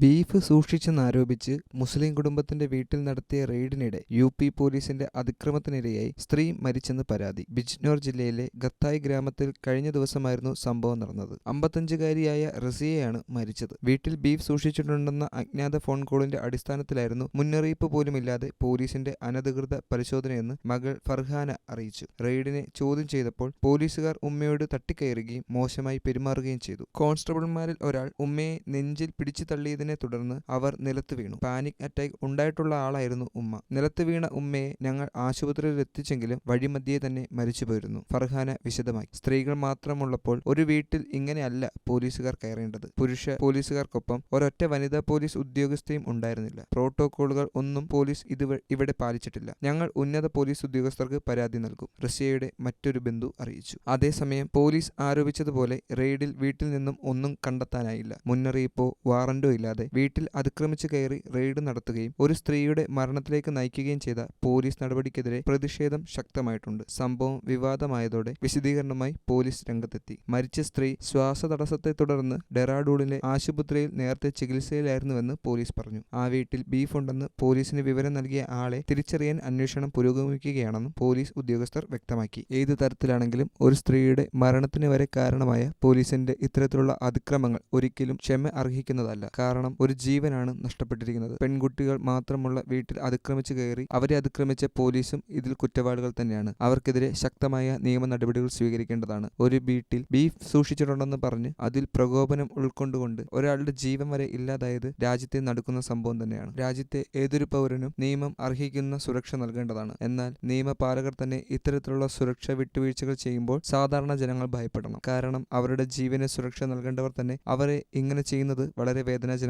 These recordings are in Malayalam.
ബീഫ് സൂക്ഷിച്ചെന്നാരോപിച്ച് മുസ്ലിം കുടുംബത്തിന്റെ വീട്ടിൽ നടത്തിയ റെയ്ഡിനിടെ യു പി പോലീസിന്റെ അതിക്രമത്തിനിരയായി സ്ത്രീ മരിച്ചെന്ന് പരാതി. ബിജ്നോർ ജില്ലയിലെ ഗത്തായ് ഗ്രാമത്തിൽ കഴിഞ്ഞ ദിവസമായിരുന്നു സംഭവം നടന്നത്. അമ്പത്തഞ്ചുകാരിയായ റസിയയാണ് മരിച്ചത്. വീട്ടിൽ ബീഫ് സൂക്ഷിച്ചിട്ടുണ്ടെന്ന അജ്ഞാത ഫോൺ കോളിന്റെ അടിസ്ഥാനത്തിലായിരുന്നു മുന്നറിയിപ്പ് പോലുമില്ലാതെ പോലീസിന്റെ അനധികൃത പരിശോധനയെന്ന് മകൾ ഫർഹാന അറിയിച്ചു. റെയ്ഡിനെ ചോദ്യം ചെയ്തപ്പോൾ പോലീസുകാർ ഉമ്മയോട് തട്ടിക്കയറുകയും മോശമായി പെരുമാറുകയും ചെയ്തു. കോൺസ്റ്റബിൾമാരിൽ ഒരാൾ ഉമ്മയെ നെഞ്ചിൽ പിടിച്ചു തള്ളിയതിനെ തുടർന്ന് അവർ നിലത്ത് വീണു. പാനിക് അറ്റാക്ക് ഉണ്ടായിട്ടുള്ള ആളായിരുന്നു ഉമ്മ. നിലത്ത് വീണ ഉമ്മയെ ഞങ്ങൾ ആശുപത്രിയിൽ എത്തിച്ചെങ്കിലും വഴിമധ്യേ തന്നെ മരിച്ചു പോയിരുന്നു. ഫർഹാന വിശദമായി. സ്ത്രീകൾ മാത്രമുള്ളപ്പോൾ ഒരു വീട്ടിൽ ഇങ്ങനെയല്ല പോലീസുകാർ കയറേണ്ടത്. പുരുഷ പോലീസുകാർക്കൊപ്പം ഒരൊറ്റ വനിതാ പോലീസ് ഉദ്യോഗസ്ഥയും ഉണ്ടായിരുന്നില്ല. പ്രോട്ടോകോളുകൾ ഒന്നും പോലീസ് ഇത് ഇവിടെ പാലിച്ചിട്ടില്ല. ഞങ്ങൾ ഉന്നത പോലീസ് ഉദ്യോഗസ്ഥർക്ക് പരാതി നൽകും. റഷ്യയുടെ മറ്റൊരു ബന്ധു അറിയിച്ചു. അതേസമയം പോലീസ് ആരോപിച്ചതുപോലെ റെയ്ഡിൽ വീട്ടിൽ നിന്നും ഒന്നും കണ്ടെത്താനായില്ല. മുന്നറിയിപ്പോ വാറന്റോ ഇല്ലാതെ വീട്ടിൽ അതിക്രമിച്ചു കയറി റെയ്ഡ് നടത്തുകയും ഒരു സ്ത്രീയുടെ മരണത്തിലേക്ക് നയിക്കുകയും ചെയ്ത പോലീസ് നടപടിക്കെതിരെ പ്രതിഷേധം ശക്തമായിട്ടുണ്ട്. സംഭവം വിവാദമായതോടെ വിശദീകരണമായി പോലീസ് രംഗത്തെത്തി. മരിച്ച സ്ത്രീ ശ്വാസതടസ്സത്തെ തുടർന്ന് ഡെറാഡൂണിലെ ആശുപത്രിയിൽ നേരത്തെ ചികിത്സയിലായിരുന്നുവെന്ന് പോലീസ് പറഞ്ഞു. ആ വീട്ടിൽ ബീഫ് ഉണ്ടെന്ന് പോലീസിന് വിവരം നൽകിയ ആളെ തിരിച്ചറിയാൻ അന്വേഷണം പുരോഗമിക്കുകയാണെന്നും പോലീസ് ഉദ്യോഗസ്ഥർ വ്യക്തമാക്കി. ഏത് തരത്തിലാണെങ്കിലും ഒരു സ്ത്രീയുടെ മരണത്തിന് വരെ കാരണമായ പോലീസിന്റെ ഇത്തരത്തിലുള്ള അതിക്രമങ്ങൾ ഒരിക്കലും ക്ഷമ അർഹിക്കുന്നതല്ല. കാരണം ഒരു ജീവനാണ് നഷ്ടപ്പെട്ടിരിക്കുന്നത്. പെൺകുട്ടികൾ മാത്രമുള്ള വീട്ടിൽ അതിക്രമിച്ചു കയറി അവരെ അതിക്രമിച്ച പോലീസും ഇതിൽ കുറ്റവാളികൾ തന്നെയാണ്. അവർക്കെതിരെ ശക്തമായ നിയമ നടപടികൾ സ്വീകരിക്കേണ്ടതാണ്. ഒരു വീട്ടിൽ ബീഫ് സൂക്ഷിച്ചിട്ടുണ്ടെന്ന് പറഞ്ഞ് അതിൽ പ്രകോപനം ഉൾക്കൊണ്ടുകൊണ്ട് ഒരാളുടെ ജീവൻ വരെ ഇല്ലാതായത് രാജ്യത്തെ നടക്കുന്ന സംഭവം തന്നെയാണ്. രാജ്യത്തെ ഏതൊരു പൗരനും നിയമം അർഹിക്കുന്ന സുരക്ഷ നൽകേണ്ടതാണ്. എന്നാൽ നിയമപാലകർ തന്നെ ഇത്തരത്തിലുള്ള സുരക്ഷ വിട്ടുവീഴ്ചകൾ ചെയ്യുമ്പോൾ സാധാരണ ജനങ്ങൾ ഭയപ്പെടണം. കാരണം അവരുടെ ജീവന് സുരക്ഷ നൽകേണ്ടവർ തന്നെ അവരെ ഇങ്ങനെ ചെയ്യുന്നത് വളരെ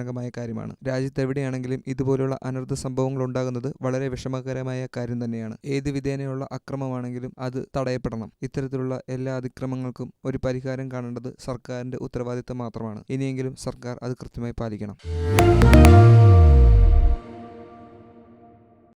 വേദനാജനകമായ കാര്യമാണ്. രാജ്യത്തെവിടെയാണെങ്കിലും ഇതുപോലുള്ള അനർത്ഥ സംഭവങ്ങൾ ഉണ്ടാകുന്നത് വളരെ വിഷമകരമായ കാര്യം തന്നെയാണ്. ഏത് വിധേനയുള്ള അക്രമമാണെങ്കിലും അത് തടയപ്പെടണം. ഇത്തരത്തിലുള്ള എല്ലാ അതിക്രമങ്ങൾക്കും ഒരു പരിഹാരം കാണേണ്ടത് സർക്കാരിന്റെ ഉത്തരവാദിത്തം മാത്രമാണ്. ഇനിയെങ്കിലും സർക്കാർ അത് കൃത്യമായി പാലിക്കണം.